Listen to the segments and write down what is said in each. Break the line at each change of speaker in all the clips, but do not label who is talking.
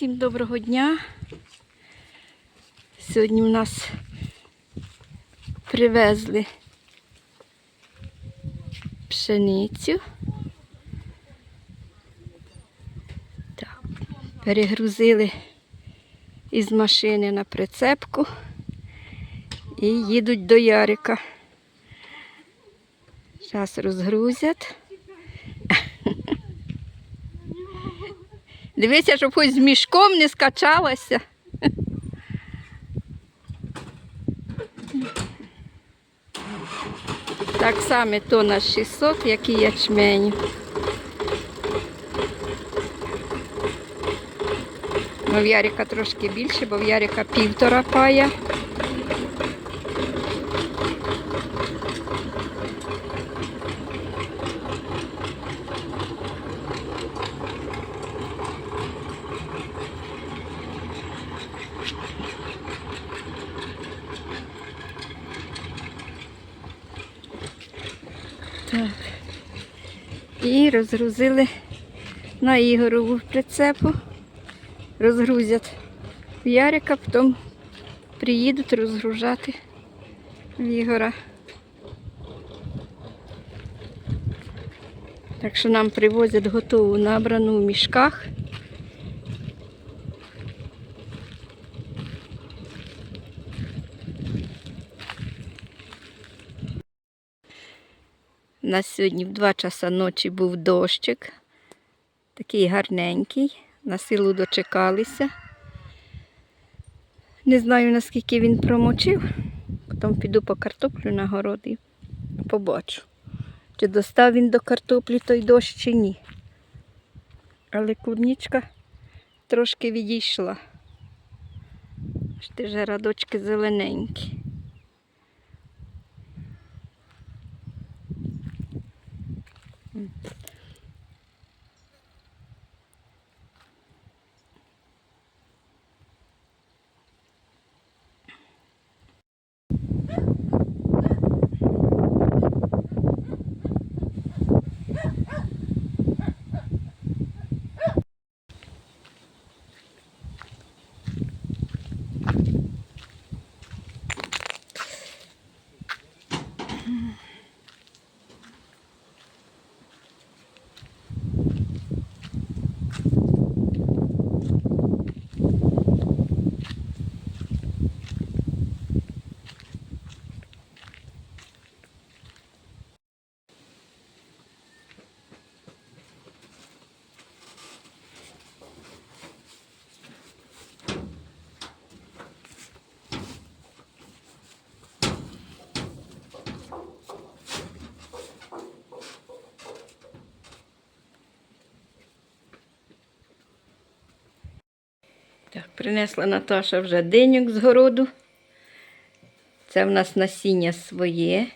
Всім доброго дня. Сьогодні в нас привезли пшеницю. Так, перегрузили із машини на прицепку і їдуть до Ярика. Зараз розгрузять. Дивися, щоб хоч з мішком не скачалася. Так само то на 600, як і ячмень. Ну, в Ярика трошки більше, бо в Ярика півтора пая. Так. І розгрузили на Ігорову прицепу. Розгрузять в Ярика, потім приїдуть розгружати в Ігора. Так що нам привозять готову набрану в мішках. У нас сьогодні в 2 часа ночі був дощик. Такий гарненький. На силу дочекалися. Не знаю, наскільки він промочив. Потім піду по картоплю на город побачу. Чи достав він до картоплі той дощ чи ні. Але клубнічка трошки відійшла. Ж ж радочки зелененькі. Так, принесла Наташа вже диньок з городу. Це в нас насіння своє.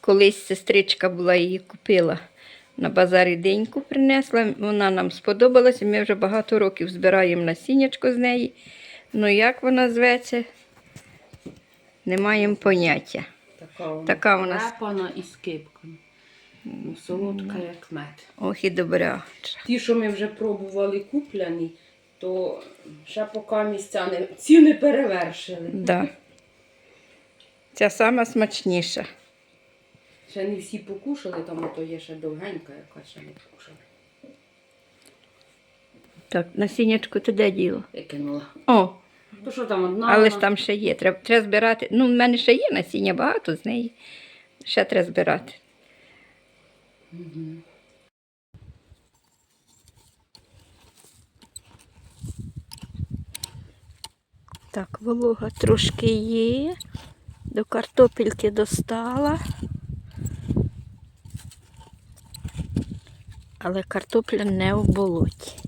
Колись сестричка була її купила на базарі деньку принесла. Вона нам сподобалася. Ми вже багато років збираємо насіннячко з неї. Ну як вона зветься, не маємо поняття.
Така вона
Така вона
і з кипком. Ну, солодка, як мед.
ох і добра.
Ті, що ми вже пробували купляні, то ще поки місця не ціни перевершили.
Да. Ця сама смачніша.
Ще не всі покушали, там ото є ще довгенька, яка ще не покушала.
Так, насіннячко ти де діло?
Викинула.
О,
То що там одна?
але ж там ще є. Треба, треба збирати. Ну, в мене ще є насіння багато з неї. Ще треба збирати.
Мгм.
Так, волога трошки є. До картопельки достала. Але картопля не в болоті.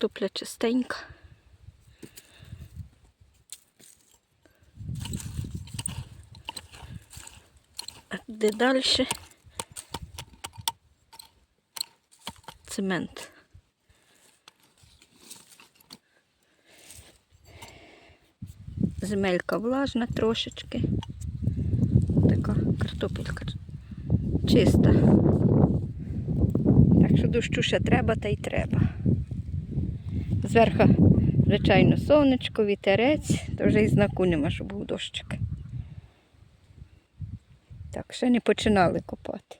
Картопля чистенька. А де далі? цемент. Земелька влажна трошечки. Така картопелька чиста. Так що дощу ще треба та й треба. Зверху, звичайно, сонечко, вітерець, то вже і знаку нема, що був дощик. Так, ще не починали копати.